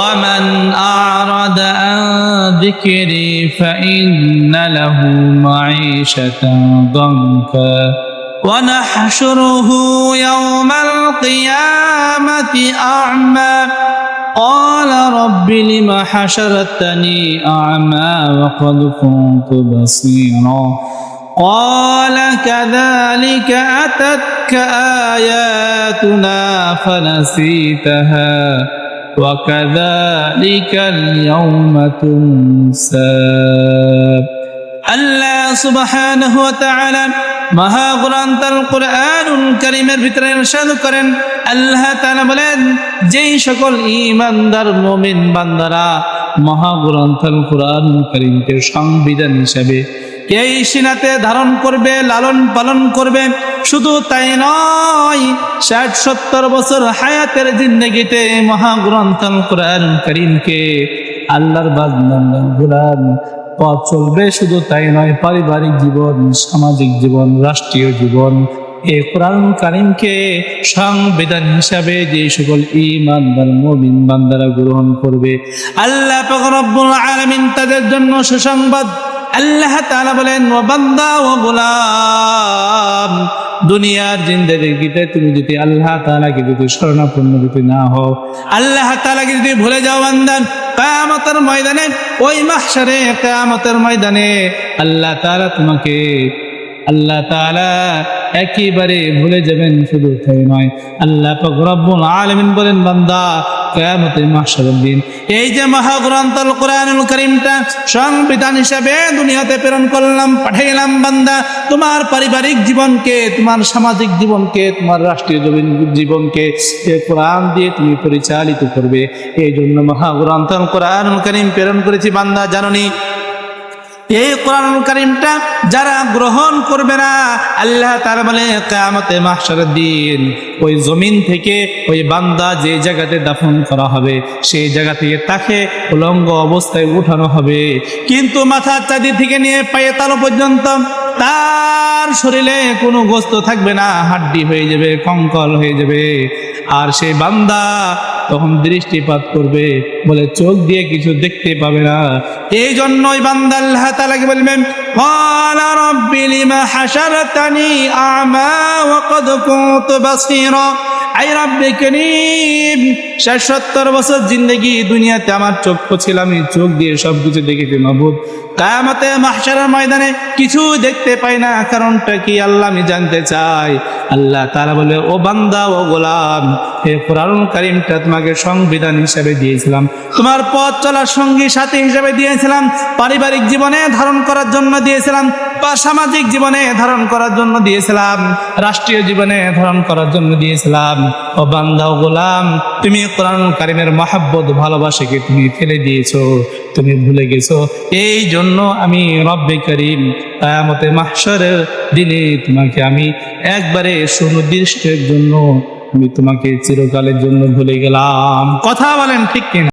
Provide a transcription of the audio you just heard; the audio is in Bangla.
ومن أعرض عن ذكري فإن له معيشة ضنكا ونحشره يوم القيامة أعمى قال رب لم حشرتني أعمى وقد كنت بصيرا قال كذلك أتتك آياتنا فنسيتها وكذلك اليوم تنسى আল্লাহ সুবহানাহু ওয়া তাআলা মহাগ্রন্থ আল কোরআনুল কারীমের ভিতরে ইরশাদ করেন আল্লাহ তাআলা বলেন যেই সকল ঈমানদার মুমিন বান্দারা মহাগ্রন্থ আল কোরআনুল কারীমকে সংবিধান হিসাবে এই সিনাতে ধারণ করবে লালন পালন করবে শুধু তাই নয়, ষাট, সত্তর বছর হায়াতের জিন্দগিতে মহাগ্রন্থ আল কোরআনুল কারীমকে আল্লাহর গোলাম পথ চলবে। শুধু তাই নয়, পারিবারিক জীবন, সামাজিক জীবন, রাষ্ট্রীয় জীবন, এ কোরআন কারিমকে সংবিধান হিসাবে যে সকল ইমানদার মুমিন বান্দারা গ্রহণ করবে, আল্লাহ আলামিন তাদের জন্য সুসংবাদ আল্লাহ তাআলা বলেন ও বান্দা ও গোলাম দুনিয়ার জিন্দেগিতে তুমি যদি আল্লাহ তালাকে যদি শরণাপন্ন যদি না হও, আল্লাহ তালাকে যদি ভুলে যাও বান্দা কায়ামতের ময়দানে, ওই মাহশারে কায়ামতের ময়দানে আল্লাহ তালা তোমাকে, আল্লাহ তালা একেবারে ভুলে যাবেন শুধু নয়। আল্লাহ রব্বুল আলামিন বলেন, বান্দা কিয়ামতের মাহশারের দিন। এই যে মহাগ্রন্থল কোরআনুল করিমটা সংবিধান হিসাবে দুনিয়াতে প্রেরণ করলাম, পাঠাইলাম বান্দা, তোমার পারিবারিক জীবনকে, তোমার সামাজিক জীবনকে, তোমার রাষ্ট্রীয় জীবন- জীবনকে কোরআন দিয়ে তুমি পরিচালিত করবে। এই জন্য মহাগ্রন্থ কোরআন কোরআনুল করিম প্রেরণ করেছি বান্দা, জাননি? এই কোরআন কারিমটা যারা গ্রহণ করবে না, আল্লাহ তারা বলে কেয়ামতে মাহশারের দিন, ওই জমিন থেকে ওই বান্দা যে জায়গাতে দাফন করা হবে, সেই জায়গা থেকে তাকে উলঙ্গ অবস্থায় উঠানো হবে। কিন্তু মাথার চাঁদি থেকে নিয়ে পায়ে তালো পর্যন্ত তার শরীরে কোনো গোস্ত থাকবে না, হাড্ডি হয়ে যাবে, কঙ্কল হয়ে যাবে। আর সেই বান্দা তখন দৃষ্টিপাত করবে বলে চোখ দিয়ে কিছু দেখতে পাবে না এই জন্যই বান্দা আল্লাহ তাআলাকে বলবেন قال رب لم حشرتني أعمى وقد كنت بصيرا আই রাব্বে করিম ষাট সত্তর বছর জিন্দগি দুনিয়াতে আমার চক্ষু ছিল আমি চোখ দিয়ে সব কিছু দেখেছি মাহবুব কায়ামতে মাহশারের ময়দানে কিছু দেখতে পাই না কারণটা কি আল্লাহ আমি জানতে চাই আল্লাহ তারা বলে ও বান্দা ও গোলাম হে কোরআন তোমাকে সংবিধান হিসাবে দিয়েছিলাম। তোমার পথ চলার সঙ্গী, সাথী হিসাবে দিয়েছিলাম। পারিবারিক জীবনে ধারণ করার জন্য দিয়েছিলাম। বা সামাজিক জীবনে ধারণ করার জন্য দিয়েছিলাম। রাষ্ট্রীয় জীবনে ধারণ করার জন্য দিয়েছিলাম। ও বান্দা গোলাম, তুমি কোরআন কারিমের মহাব্বত ভালোবাসাকে তুমি ফেলে দিয়েছ, তুমি ভুলে গেছো। এই জন্য আমি রব্বে করিম কায়ামতে মাহশরের দিনে তোমাকে আমি একবারে সুনির্দিষ্টের জন্য আমি তোমাকে চিরকালের জন্য ভুলে গেলাম। কথা বলেন ঠিক কিনা?